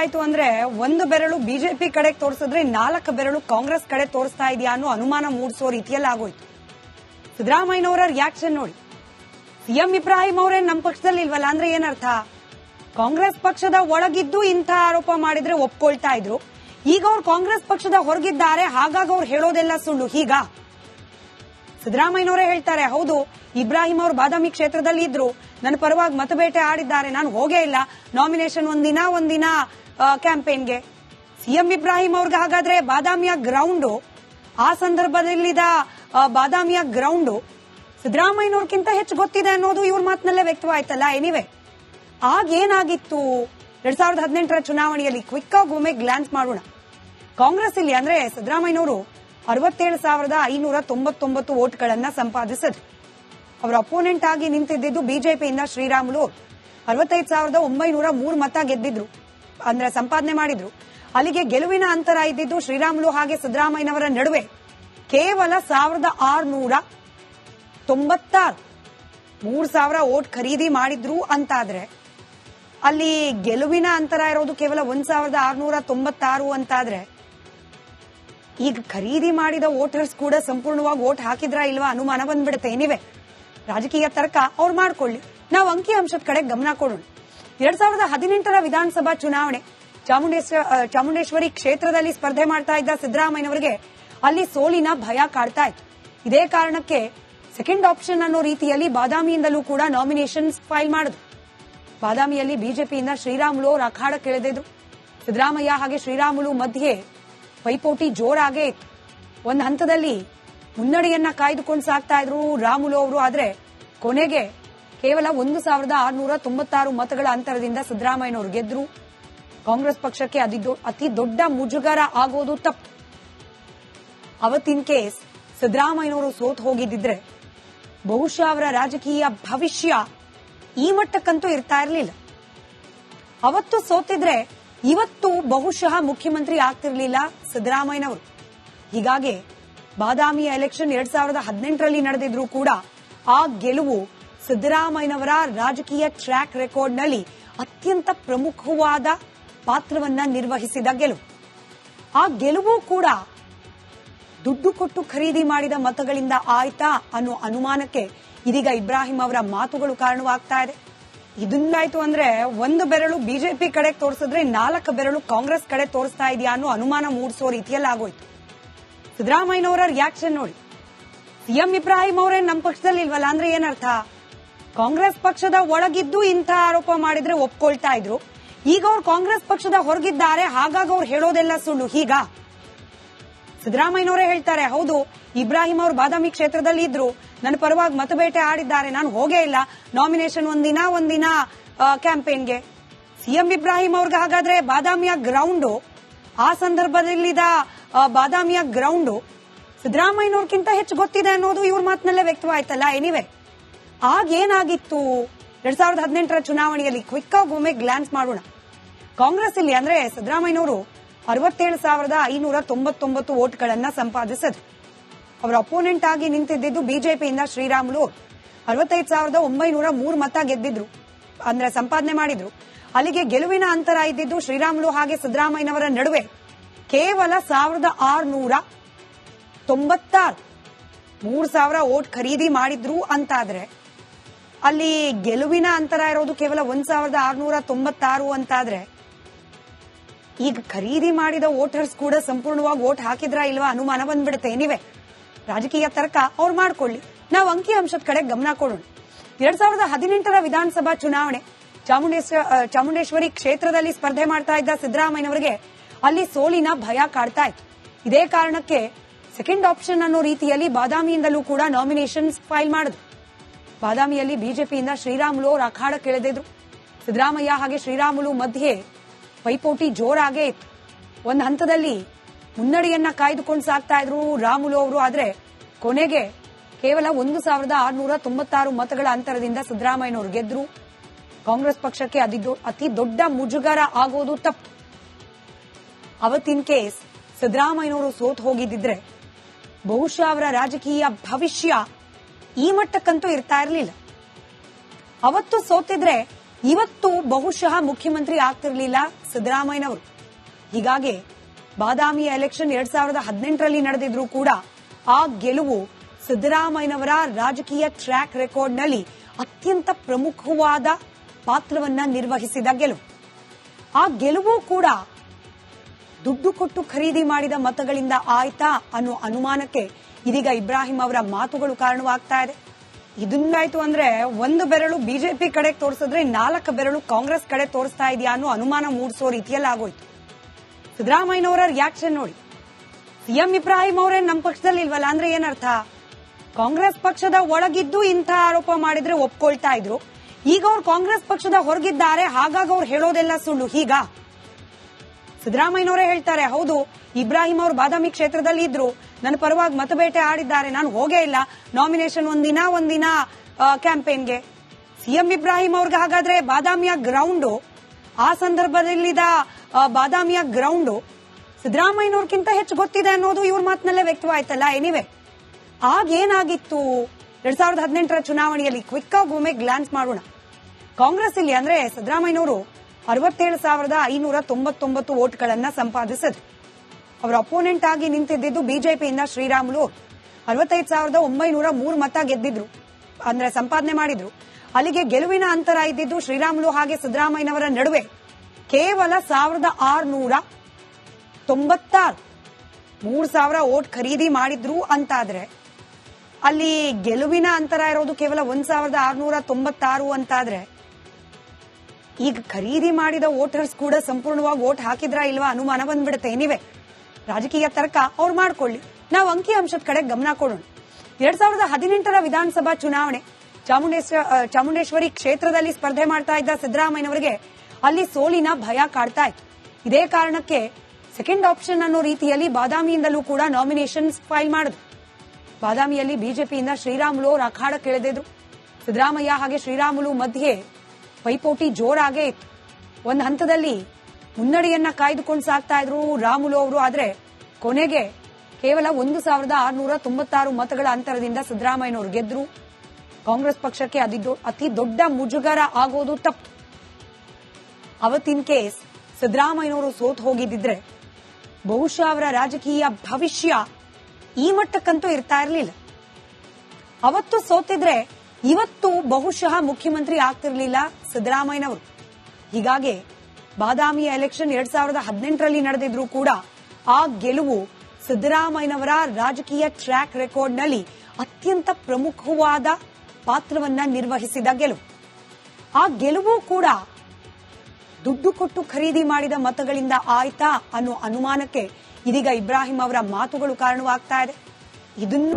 ಇದೆಂಗಾಯ್ತು ಅಂದ್ರೆ ಒಂದು ಬೆರಳು ಬಿಜೆಪಿ ಕಡೆ ತೋರಿಸಿದ್ರೆ ನಾಲ್ಕು ಬೆರಳು ಕಾಂಗ್ರೆಸ್ ಕಡೆ ತೋರಿಸ್ತಾ ಇದೆಯಾ ಅನ್ನೋ ಅನುಮಾನ ಮೂಡಿಸೋ ರೀತಿಯಲ್ಲಿ ಆಗೋಯ್ತು ಸಿದ್ದರಾಮಯ್ಯನವರ ರಿಯಾಕ್ಷನ್ ನೋಡಿ. ಸಿಎಂ ಇಬ್ರಾಹಿಂ ಅವರೇ ನಮ್ಮ ಪಕ್ಷದಲ್ಲಿ ಇಲ್ವಲ್ಲ ಅಂದ್ರೆ ಏನರ್ಥ? ಕಾಂಗ್ರೆಸ್ ಪಕ್ಷದ ಒಳಗಿದ್ದು ಇಂಥ ಆರೋಪ ಮಾಡಿದ್ರೆ ಒಪ್ಕೊಳ್ತಾ ಇದ್ರು. ಈಗ ಅವ್ರು ಕಾಂಗ್ರೆಸ್ ಪಕ್ಷದ ಹೊರಗಿದ್ದಾರೆ, ಹಾಗಾಗಿ ಅವ್ರು ಹೇಳೋದೆಲ್ಲ ಸುಳ್ಳು. ಹೀಗ? ಸಿದ್ದರಾಮಯ್ಯನವರೇ ಹೇಳ್ತಾರೆ, ಹೌದು, ಇಬ್ರಾಹಿಂ ಅವರು ಬಾದಾಮಿ ಕ್ಷೇತ್ರದಲ್ಲಿ ಇದ್ರು ನನ್ನ ಪರವಾಗಿ ಮತಬೇಟೆ ಆಡಿದ್ದಾರೆ, ನಾನು ಹೋಗೇ ಇಲ್ಲ. ನಾಮಿನೇಷನ್ ಒಂದಿನ ಒಂದಿನ ಕ್ಯಾಂಪೇನ್ಗೆ. ಸಿಎಂ ಇಬ್ರಾಹಿಂ ಅವ್ರಿಗೆ ಹಾಗಾದ್ರೆ ಬಾದಾಮಿಯ ಗ್ರೌಂಡು, ಆ ಸಂದರ್ಭದಲ್ಲಿದ್ದ ಬಾದಾಮಿಯ ಗ್ರೌಂಡು ಸಿದ್ದರಾಮಯ್ಯನವ್ರಕ್ಕಿಂತ ಹೆಚ್ಚು ಗೊತ್ತಿದೆ ಅನ್ನೋದು ಇವ್ರ ಮಾತಿನಲ್ಲೇ ವ್ಯಕ್ತವಾಯ್ತಲ್ಲ ಎನಿವೆ ಆಗೇನಾಗಿತ್ತು? ಎರಡ್ ಸಾವಿರದ ಹದಿನೆಂಟರ ಚುನಾವಣೆಯಲ್ಲಿ ಕ್ವಿಕ್ ಆಗಿ ಒಮ್ಮೆ ಗ್ಲಾನ್ಸ್ ಮಾಡೋಣ. ಕಾಂಗ್ರೆಸ್ ಇಲ್ಲಿ ಅಂದ್ರೆ ಸಿದ್ದರಾಮಯ್ಯನವರು ಅರವತ್ತೇಳು ಸಾವಿರದ ಐನೂರ ತೊಂಬತ್ತೊಂಬತ್ತು ವೋಟ್ಗಳನ್ನ ಸಂಪಾದಿಸಿದ್ರು. ಅವರ ಅಪೋನೆಂಟ್ ಆಗಿ ನಿಂತಿದ್ದು ಬಿಜೆಪಿಯಿಂದ ಶ್ರೀರಾಮುಲು. ಅರವತ್ತೈದು ಸಾವಿರದ ಒಂಬೈನೂರ ಮೂರು ಮತ ಗೆದ್ದಿದ್ರು. ಅಂದ್ರೆ ಸಂಪಾದನೆ ಮಾಡಿದ್ರು. ಅಲ್ಲಿಗೆ ಗೆಲುವಿನ ಅಂತರ ಇದ್ದಿದ್ದು ಶ್ರೀರಾಮುಲು ಹಾಗೆ ಸಿದ್ದರಾಮಯ್ಯನವರ ನಡುವೆ ಕೇವಲ ಸಾವಿರದ ಆರುನೂರ ತೊಂಬತ್ತಾರು. ಮೂರ್ ಸಾವಿರ ಓಟ್ ಖರೀದಿ ಮಾಡಿದ್ರು ಅಂತಾದ್ರೆ ಅಲ್ಲಿ ಗೆಲುವಿನ ಅಂತರ ಇರೋದು ಕೇವಲ ಒಂದ್ ಸಾವಿರದ ಆರುನೂರ ತೊಂಬತ್ತಾರು ಅಂತಾದ್ರೆ ಈಗ ಖರೀದಿ ಮಾಡಿದ ವೋಟರ್ಸ್ ಕೂಡ ಸಂಪೂರ್ಣವಾಗಿ ವೋಟ್ ಹಾಕಿದ್ರಾ ಇಲ್ವಾ ಅನುಮಾನ ಬಂದ್ಬಿಡುತ್ತೆ. ಏನಿವೆ? ರಾಜಕೀಯ ತರ್ಕ ಅವ್ರು ಮಾಡ್ಕೊಳ್ಳಿ. ನಾವು ಅಂಕಿ ಅಂಶದ ಕಡೆ ಗಮನ ಕೊಡೋಣ. ಎರಡ್ ಸಾವಿರದ ಹದಿನೆಂಟರ ವಿಧಾನಸಭಾ ಚುನಾವಣೆ. ಚಾಮುಂಡೇಶ್ವರ ಚಾಮುಂಡೇಶ್ವರಿ ಕ್ಷೇತ್ರದಲ್ಲಿ ಸ್ಪರ್ಧೆ ಮಾಡ್ತಾ ಇದ್ದ ಸಿದ್ದರಾಮಯ್ಯನವರಿಗೆ ಅಲ್ಲಿ ಸೋಲಿನ ಭಯ ಕಾಡ್ತಾ ಇತ್ತು. ಇದೇ ಕಾರಣಕ್ಕೆ ಸೆಕೆಂಡ್ ಆಪ್ಷನ್ ಅನ್ನೋ ರೀತಿಯಲ್ಲಿ ಬಾದಾಮಿಯಿಂದಲೂ ಕೂಡ ನಾಮಿನೇಷನ್ಸ್ ಫೈಲ್ ಮಾಡಿದ್ರು. ಬಾದಾಮಿಯಲ್ಲಿ ಬಿಜೆಪಿಯಿಂದ ಶ್ರೀರಾಮುಲು ಅವರು ಅಖಾಡಕ್ಕಿಳಿದಿದ್ರು ಸಿದ್ದರಾಮಯ್ಯ ಹಾಗೆ ಶ್ರೀರಾಮುಲು ಮಧ್ಯೆ ಪೈಪೋಟಿ ಜೋರಾಗೇ ಇತ್ತು. ಒಂದು ಹಂತದಲ್ಲಿ ಮುನ್ನಡೆಯನ್ನ ಕಾಯ್ದುಕೊಂಡು ಸಾಕ್ತಾ ಇದ್ರು ರಾಮುಲು ಅವರು, ಆದ್ರೆ ಕೊನೆಗೆ ಕೇವಲ ಒಂದು ಸಾವಿರದ ಆರುನೂರ ತೊಂಬತ್ತಾರು ಮತಗಳ ಅಂತರದಿಂದ ಸಿದ್ದರಾಮಯ್ಯನವರು ಗೆದ್ರು. ಕಾಂಗ್ರೆಸ್ ಪಕ್ಷಕ್ಕೆ ಅತಿ ಅತಿ ದೊಡ್ಡ ಮುಜುಗರ ಆಗೋದು ತಪ್ಪು. ಅವತ್ತಿನ ಕೇಸ್ ಸಿದ್ದರಾಮಯ್ಯನವರು ಸೋತ್ ಹೋಗಿದ್ದಿದ್ರೆ ಬಹುಶಃ ಅವರ ರಾಜಕೀಯ ಭವಿಷ್ಯ ಈ ಮಟ್ಟಕ್ಕಂತೂ ಇರ್ತಾ ಇರಲಿಲ್ಲ. ಅವತ್ತು ಸೋತಿದ್ರೆ ಇವತ್ತು ಬಹುಶಃ ಮುಖ್ಯಮಂತ್ರಿ ಆಗ್ತಿರ್ಲಿಲ್ಲ ಸಿದ್ದರಾಮಯ್ಯನವರು. ಹೀಗಾಗಿ ಬಾದಾಮಿಯ ಎಲೆಕ್ಷನ್ ಎರಡ್ ಸಾವಿರದ ಹದಿನೆಂಟರಲ್ಲಿ ನಡೆದಿದ್ರು ಕೂಡ ಆ ಗೆಲುವು ಸಿದ್ದರಾಮಯ್ಯನವರ ರಾಜಕೀಯ ಟ್ರ್ಯಾಕ್ ರೆಕಾರ್ಡ್ನಲ್ಲಿ ಅತ್ಯಂತ ಪ್ರಮುಖವಾದ ಪಾತ್ರವನ್ನ ನಿರ್ವಹಿಸಿದ ಗೆಲುವು. ಆ ಗೆಲುವು ಕೂಡ ದುಡ್ಡು ಕೊಟ್ಟು ಖರೀದಿ ಮಾಡಿದ ಮತಗಳಿಂದ ಆಯ್ತಾ ಅನ್ನೋ ಅನುಮಾನಕ್ಕೆ ಇದೀಗ ಇಬ್ರಾಹಿಂ ಅವರ ಮಾತುಗಳು ಕಾರಣವಾಗ್ತಾ ಇದೆ. ಇದನ್ನಾಯ್ತು ಅಂದ್ರೆ ಒಂದು ಬೆರಳು ಬಿಜೆಪಿ ಕಡೆ ತೋರಿಸಿದ್ರೆ ನಾಲ್ಕು ಬೆರಳು ಕಾಂಗ್ರೆಸ್ ಕಡೆ ತೋರಿಸ್ತಾ ಇದೆಯಾ ಅನ್ನೋ ಅನುಮಾನ ಮೂಡಿಸೋ ರೀತಿಯಲ್ಲಿ ಆಗೋಯ್ತು ಸಿದ್ದರಾಮಯ್ಯನವರ ರಿಯಾಕ್ಷನ್ ನೋಡಿ. ಸಿಎಂ ಇಬ್ರಾಹಿಂ ಅವರೇ ನಮ್ಮ ಪಕ್ಷದಲ್ಲಿ ಇಲ್ವಲ್ಲ ಅಂದ್ರೆ ಏನರ್ಥ? ಕಾಂಗ್ರೆಸ್ ಪಕ್ಷದ ಒಳಗಿದ್ದು ಇಂಥ ಆರೋಪ ಮಾಡಿದ್ರೆ ಒಪ್ಕೊಳ್ತಾ ಇದ್ರು. ಈಗ ಅವ್ರು ಕಾಂಗ್ರೆಸ್ ಪಕ್ಷದ ಹೊರಗಿದ್ದಾರೆ, ಹಾಗಾಗಿ ಅವ್ರು ಹೇಳೋದೆಲ್ಲ ಸುಳ್ಳು. ಹೀಗ? ಸಿದ್ದರಾಮಯ್ಯನವರೇ ಹೇಳ್ತಾರೆ, ಹೌದು, ಇಬ್ರಾಹಿಂ ಅವರು ಬಾದಾಮಿ ಕ್ಷೇತ್ರದಲ್ಲಿ ಇದ್ರು. ನನ್ನ ಪರವಾಗಿ ಮತಬೇಟೆ ಆಡಿದ್ದಾರೆ, ನಾನು ಹೋಗೇ ಇಲ್ಲ. ನಾಮಿನೇಷನ್ ಒಂದಿನ ಒಂದಿನ ಕ್ಯಾಂಪೇನ್ಗೆ. ಸಿಎಂ ಇಬ್ರಾಹಿಂ ಅವ್ರಿಗೆ ಹಾಗಾದ್ರೆ ಬಾದಾಮಿಯ ಗ್ರೌಂಡು ಆ ಸಂದರ್ಭದಲ್ಲಿದ್ದ ಬಾದಾಮಿಯ ಗ್ರೌಂಡು ಸಿದ್ದರಾಮಯ್ಯನವ್ರಕ್ಕಿಂತ ಹೆಚ್ಚು ಗೊತ್ತಿದೆ ಅನ್ನೋದು ಇವ್ರ ಮಾತಿನಲ್ಲೇ ವ್ಯಕ್ತವಾಯ್ತಲ್ಲ ಎನಿವೆ ಆಗ ಏನಾಗಿತ್ತು ಎರಡ್ ಸಾವಿರದ ಹದಿನೆಂಟರ ಚುನಾವಣೆಯಲ್ಲಿ ಕ್ವಿಕ್ ಆಗಿ ಒಮ್ಮೆ ಗ್ಲಾನ್ಸ್ ಮಾಡೋಣ. ಕಾಂಗ್ರೆಸ್ ಇಲ್ಲಿ ಅಂದ್ರೆ ಸಿದ್ದರಾಮಯ್ಯನವರು ಅರವತ್ತೇಳು ಸಾವಿರದ ಐನೂರ ತೊಂಬತ್ತೊಂಬತ್ತು ವೋಟ್ಗಳನ್ನ ಸಂಪಾದಿಸಿದ್ರು. ಅವರ ಅಪೋನೆಂಟ್ ಆಗಿ ನಿಂತಿದ್ದು ಬಿಜೆಪಿಯಿಂದ ಶ್ರೀರಾಮುಲು ಅರವತ್ತೈದು ಸಾವಿರದ ಒಂಬೈನೂರ ಮೂರು ಮತ ಗೆದ್ದಿದ್ರು. ಅಂದ್ರೆ ಸಂಪಾದನೆ ಮಾಡಿದ್ರು. ಅಲ್ಲಿಗೆ ಗೆಲುವಿನ ಅಂತರ ಇದ್ದಿದ್ದು ಶ್ರೀರಾಮುಲು ಹಾಗೆ ಸಿದ್ದರಾಮಯ್ಯನವರ ನಡುವೆ ಕೇವಲ ಸಾವಿರದ ಆರುನೂರ ತೊಂಬತ್ತಾರು. ಮೂರು ಸಾವಿರ ವೋಟ್ ಖರೀದಿ ಮಾಡಿದ್ರು ಅಂತಾದ್ರೆ ಅಲ್ಲಿ ಗೆಲುವಿನ ಅಂತರ ಇರೋದು ಕೇವಲ ಒಂದ್ ಸಾವಿರದ ಆರ್ನೂರ ತೊಂಬತ್ತಾರು ಅಂತಾದ್ರೆ ಈಗ ಖರೀದಿ ಮಾಡಿದ ವೋಟರ್ಸ್ ಕೂಡ ಸಂಪೂರ್ಣವಾಗಿ ವೋಟ್ ಹಾಕಿದ್ರಾ ಇಲ್ವಾ ಅನುಮಾನ ಬಂದ್ಬಿಡುತ್ತೆ. ಏನಿವೆ ರಾಜಕೀಯ ತರ್ಕ ಅವ್ರು ಮಾಡ್ಕೊಳ್ಳಿ. ನಾವು ಅಂಕಿ ಅಂಶದ ಕಡೆ ಗಮನ ಕೊಡೋಣ. ಎರಡ್ ಸಾವಿರದ ಹದಿನೆಂಟರ ವಿಧಾನಸಭಾ ಚುನಾವಣೆ ಚಾಮುಂಡೇಶ್ವರ ಚಾಮುಂಡೇಶ್ವರಿ ಕ್ಷೇತ್ರದಲ್ಲಿ ಸ್ಪರ್ಧೆ ಮಾಡ್ತಾ ಇದ್ದ ಸಿದ್ದರಾಮಯ್ಯನವರಿಗೆ ಅಲ್ಲಿ ಸೋಲಿನ ಭಯ ಕಾಡ್ತಾ ಇತ್ತು. ಇದೇ ಕಾರಣಕ್ಕೆ ಸೆಕೆಂಡ್ ಆಪ್ಷನ್ ಅನ್ನೋ ರೀತಿಯಲ್ಲಿ ಬಾದಾಮಿಯಿಂದಲೂ ಕೂಡ ನಾಮಿನೇಷನ್ಸ್ ಫೈಲ್ ಮಾಡಿದ್ರು. ಬಾದಾಮಿಯಲ್ಲಿ ಬಿಜೆಪಿಯಿಂದ ಶ್ರೀರಾಮುಲು ಅವರು ಅಖಾಡಕ್ಕಿಳಿದಿದ್ರು ಸಿದ್ದರಾಮಯ್ಯ ಹಾಗೆ ಶ್ರೀರಾಮುಲು ಮಧ್ಯೆ ಪೈಪೋಟಿ ಜೋರಾಗೇ ಇತ್ತು. ಒಂದು ಹಂತದಲ್ಲಿ ಮುನ್ನಡೆಯನ್ನ ಕಾಯ್ದುಕೊಂಡು ಸಾಕ್ತಾ ಇದ್ರು ರಾಮುಲು ಅವರು. ಆದರೆ ಕೊನೆಗೆ ಕೇವಲ ಒಂದು ಸಾವಿರದ ಆರುನೂರ ತೊಂಬತ್ತಾರು ಮತಗಳ ಅಂತರದಿಂದ ಸಿದ್ದರಾಮಯ್ಯನವರು ಗೆದ್ರು. ಕಾಂಗ್ರೆಸ್ ಪಕ್ಷಕ್ಕೆ ಅತಿ ದೊಡ್ಡ ಮುಜುಗರ ಆಗೋದು ತಪ್ಪು. ಅವತ್ತಿನ ಕೇಸ್ ಸಿದ್ದರಾಮಯ್ಯನವರು ಸೋತ್ ಹೋಗಿದ್ದಿದ್ರೆ ಬಹುಶಃ ಅವರ ರಾಜಕೀಯ ಭವಿಷ್ಯ ಈ ಮಟ್ಟಕ್ಕಂತೂ ಇರ್ತಾ ಇರಲಿಲ್ಲ. ಅವತ್ತು ಸೋತಿದ್ರೆ ಇವತ್ತು ಬಹುಶಃ ಮುಖ್ಯಮಂತ್ರಿ ಆಗ್ತಿರ್ಲಿಲ್ಲ ಸಿದ್ದರಾಮಯ್ಯನವರು. ಹೀಗಾಗಿ ಬಾದಾಮಿಯ ಎಲೆಕ್ಷನ್ ಎರಡ್ ಸಾವಿರದ ಹದಿನೆಂಟರಲ್ಲಿ ನಡೆದಿದ್ರು ಕೂಡ ಆ ಗೆಲುವು ಸಿದ್ದರಾಮಯ್ಯನವರ ರಾಜಕೀಯ ಟ್ರ್ಯಾಕ್ ರೆಕಾರ್ಡ್ನಲ್ಲಿ ಅತ್ಯಂತ ಪ್ರಮುಖವಾದ ಪಾತ್ರವನ್ನ ನಿರ್ವಹಿಸಿದ ಗೆಲುವು. ಆ ಗೆಲುವು ಕೂಡ ದುಡ್ಡು ಕೊಟ್ಟು ಖರೀದಿ ಮಾಡಿದ ಮತಗಳಿಂದ ಆಯ್ತಾ ಅನ್ನೋ ಅನುಮಾನಕ್ಕೆ ಇದೀಗ ಇಬ್ರಾಹಿಂ ಅವರ ಮಾತುಗಳು ಕಾರಣವಾಗ್ತಾ ಇದೆ. ಇದನ್ನಾಯ್ತು ಅಂದ್ರೆ ಒಂದು ಬೆರಳು ಬಿಜೆಪಿ ಕಡೆ ತೋರಿಸಿದ್ರೆ ನಾಲ್ಕು ಬೆರಳು ಕಾಂಗ್ರೆಸ್ ಕಡೆ ತೋರಿಸ್ತಾ ಇದೆಯಾ ಅನ್ನೋ ಅನುಮಾನ ಮೂಡಿಸೋ ರೀತಿಯಲ್ಲಿ ಆಗೋಯ್ತು. ಸಿದ್ದರಾಮಯ್ಯನವರ ರಿಯಾಕ್ಷನ್ ನೋಡಿ. ಸಿಎಂ ಇಬ್ರಾಹಿಂ ಅವರೇ ನಮ್ಮ ಪಕ್ಷದಲ್ಲಿ ಇಲ್ವಲ್ಲ ಅಂದ್ರೆ ಏನರ್ಥ? ಕಾಂಗ್ರೆಸ್ ಪಕ್ಷದ ಒಳಗಿದ್ದು ಇಂಥ ಆರೋಪ ಮಾಡಿದ್ರೆ ಒಪ್ಕೊಳ್ತಾ ಇದ್ರು. ಈಗ ಅವ್ರು ಕಾಂಗ್ರೆಸ್ ಪಕ್ಷದ ಹೊರಗಿದ್ದಾರೆ, ಹಾಗಾಗಿ ಅವ್ರು ಹೇಳೋದೆಲ್ಲ ಸುಳ್ಳು. ಹೀಗ? ಸಿದ್ದರಾಮಯ್ಯನವರೇ ಹೇಳ್ತಾರೆ, ಹೌದು, ಇಬ್ರಾಹಿಂ ಅವರು ಬಾದಾಮಿ ಕ್ಷೇತ್ರದಲ್ಲಿ ಇದ್ರು. ನನ್ನ ಪರವಾಗಿ ಮತಬೇಟೆ ಆಡಿದ್ದಾರೆ. ನಾನು ಹೋಗೇ ಇಲ್ಲ. ನಾಮಿನೇಷನ್ ಒಂದಿನ ಒಂದಿನ ಕ್ಯಾಂಪೇನ್ಗೆ ಸಿಎಂ ಇಬ್ರಾಹಿಂ ಅವ್ರಿಗೆ ಹಾಗಾದ್ರೆ ಬಾದಾಮಿಯ ಗ್ರೌಂಡು ಆ ಸಂದರ್ಭದಲ್ಲಿದ್ದ ಬಾದಾಮಿಯ ಗ್ರೌಂಡು ಸಿದ್ದರಾಮಯ್ಯನವ್ರಕ್ಕಿಂತ ಹೆಚ್ಚು ಗೊತ್ತಿದೆ ಅನ್ನೋದು ಇವ್ರ ಮಾತಿನಲ್ಲೇ ವ್ಯಕ್ತವಾಯ್ತಲ್ಲ. ಎನಿವೆ ಆಗೇನಾಗಿತ್ತು? ಎರಡ್ ಸಾವಿರದ ಹದಿನೆಂಟರ ಚುನಾವಣೆಯಲ್ಲಿ ಕ್ವಿಕ್ ಆಗಿ ಒಮ್ಮೆ ಗ್ಲಾನ್ಸ್ ಮಾಡೋಣ. ಕಾಂಗ್ರೆಸ್ ಇಲ್ಲಿ ಅಂದ್ರೆ ಸಿದ್ದರಾಮಯ್ಯನವರು ಅರವತ್ತೇಳು ಸಾವಿರದ ಐನೂರ ತೊಂಬತ್ತೊಂಬತ್ತು ವೋಟ್ಗಳನ್ನ ಸಂಪಾದಿಸಿದ್ರು. ಅವರ ಅಪೋನೆಂಟ್ ಆಗಿ ನಿಂತಿದ್ದು ಬಿಜೆಪಿಯಿಂದ ಶ್ರೀರಾಮುಲು. ಅರವತ್ತೈದು ಸಾವಿರದ ಒಂಬೈನೂರ ಮೂರು ಮತ ಗೆದ್ದಿದ್ರು. ಅಂದ್ರೆ ಸಂಪಾದನೆ ಮಾಡಿದ್ರು. ಅಲ್ಲಿಗೆ ಗೆಲುವಿನ ಅಂತರ ಇದ್ದಿದ್ದು ಶ್ರೀರಾಮುಲು ಹಾಗೆ ಸಿದ್ದರಾಮಯ್ಯನವರ ನಡುವೆ. ಕೇವಲ ಸಾವಿರದ ಆರುನೂರ ತೊಂಬತ್ತಾರು. ಮೂರು ಸಾವಿರ ಓಟ್ ಖರೀದಿ ಮಾಡಿದ್ರು ಅಂತಾದ್ರೆ, ಅಲ್ಲಿ ಗೆಲುವಿನ ಅಂತರ ಇರೋದು ಕೇವಲ ಒಂದ್ ಸಾವಿರದ ಆರುನೂರ ತೊಂಬತ್ತಾರು ಅಂತಾದ್ರೆ ಈಗ ಖರೀದಿ ಮಾಡಿದ ವೋಟರ್ಸ್ ಕೂಡ ಸಂಪೂರ್ಣವಾಗಿ ವೋಟ್ ಹಾಕಿದ್ರಾ ಇಲ್ವಾ ಅನುಮಾನ ಬಂದ್ಬಿಡುತ್ತೆ. ಏನಿವೆ ರಾಜಕೀಯ ತರ್ಕ ಅವ್ರು ಮಾಡ್ಕೊಳ್ಳಿ. ನಾವು ಅಂಕಿ ಅಂಶದ ಕಡೆ ಗಮನ ಕೊಡೋಣ. ಎರಡ್ ಸಾವಿರದ ಹದಿನೆಂಟರ ವಿಧಾನಸಭಾ ಚುನಾವಣೆ ಚಾಮುಂಡೇಶ್ವರ ಚಾಮುಂಡೇಶ್ವರಿ ಕ್ಷೇತ್ರದಲ್ಲಿ ಸ್ಪರ್ಧೆ ಮಾಡ್ತಾ ಇದ್ದ ಸಿದ್ದರಾಮಯ್ಯನವರಿಗೆ ಅಲ್ಲಿ ಸೋಲಿನ ಭಯ ಕಾಡ್ತಾ ಇತ್ತು. ಇದೇ ಕಾರಣಕ್ಕೆ ಸೆಕೆಂಡ್ ಆಪ್ಷನ್ ಅನ್ನೋ ರೀತಿಯಲ್ಲಿ ಬಾದಾಮಿಯಿಂದಲೂ ಕೂಡ ನಾಮಿನೇಷನ್ಸ್ ಫೈಲ್ ಮಾಡಿದ್ರು. ಬಾದಾಮಿಯಲ್ಲಿ ಬಿಜೆಪಿಯಿಂದ ಶ್ರೀರಾಮುಲು ಅವರು ಅಖಾಡಕ್ಕಿಳಿದಿದ್ರು ಸಿದ್ದರಾಮಯ್ಯ ಹಾಗೆ ಶ್ರೀರಾಮುಲು ಮಧ್ಯೆ ಪೈಪೋಟಿ ಜೋರಾಗೇ ಇತ್ತು. ಒಂದು ಹಂತದಲ್ಲಿ ಮುನ್ನಡೆಯನ್ನ ಕಾಯ್ದುಕೊಂಡು ಸಾಕ್ತಾ ಇದ್ರು ರಾಮುಲು ಅವರು. ಆದ್ರೆ ಕೊನೆಗೆ ಕೇವಲ ಒಂದು ಸಾವಿರದ ಆರುನೂರ ತೊಂಬತ್ತಾರು ಮತಗಳ ಅಂತರದಿಂದ ಸಿದ್ದರಾಮಯ್ಯನವರು ಗೆದ್ರು. ಕಾಂಗ್ರೆಸ್ ಪಕ್ಷಕ್ಕೆ ಅದಿದ್ದು ಅತಿ ದೊಡ್ಡ ಮುಜುಗರ ಆಗೋದು ತಪ್ಪು. ಅವತ್ತಿನ ಕೇಸ್ ಸಿದ್ದರಾಮಯ್ಯನವರು ಸೋತ್ ಹೋಗಿದ್ದಿದ್ರೆ ಬಹುಶಃ ಅವರ ರಾಜಕೀಯ ಭವಿಷ್ಯ ಈ ಮಟ್ಟಕ್ಕಂತೂ ಇರ್ತಾ ಇರಲಿಲ್ಲ. ಅವತ್ತು ಸೋತಿದ್ರೆ ಇವತ್ತು ಬಹುಶಃ ಮುಖ್ಯಮಂತ್ರಿ ಆಗ್ತಿರ್ಲಿಲ್ಲ ಸಿದ್ದರಾಮಯ್ಯನವರು. ಹೀಗಾಗಿ ಬಾದಾಮಿಯ ಎಲೆಕ್ಷನ್ ಎರಡ್ ಸಾವಿರದ ಹದಿನೆಂಟರಲ್ಲಿ ನಡೆದಿದ್ರು ಕೂಡ ಆ ಗೆಲುವು ಸಿದ್ದರಾಮಯ್ಯನವರ ರಾಜಕೀಯ ಟ್ರ್ಯಾಕ್ ರೆಕಾರ್ಡ್ನಲ್ಲಿ ಅತ್ಯಂತ ಪ್ರಮುಖವಾದ ಪಾತ್ರವನ್ನ ನಿರ್ವಹಿಸಿದ ಗೆಲುವು. ಆ ಗೆಲುವು ಕೂಡ ದುಡ್ಡು ಕೊಟ್ಟು ಖರೀದಿ ಮಾಡಿದ ಮತಗಳಿಂದ ಆಯ್ತಾ ಅನ್ನೋ ಅನುಮಾನಕ್ಕೆ ಇದೀಗ ಇಬ್ರಾಹಿಂ ಅವರ ಮಾತುಗಳು ಕಾರಣವಾಗ್ತಾ ಇದೆ. ಇದನ್ನು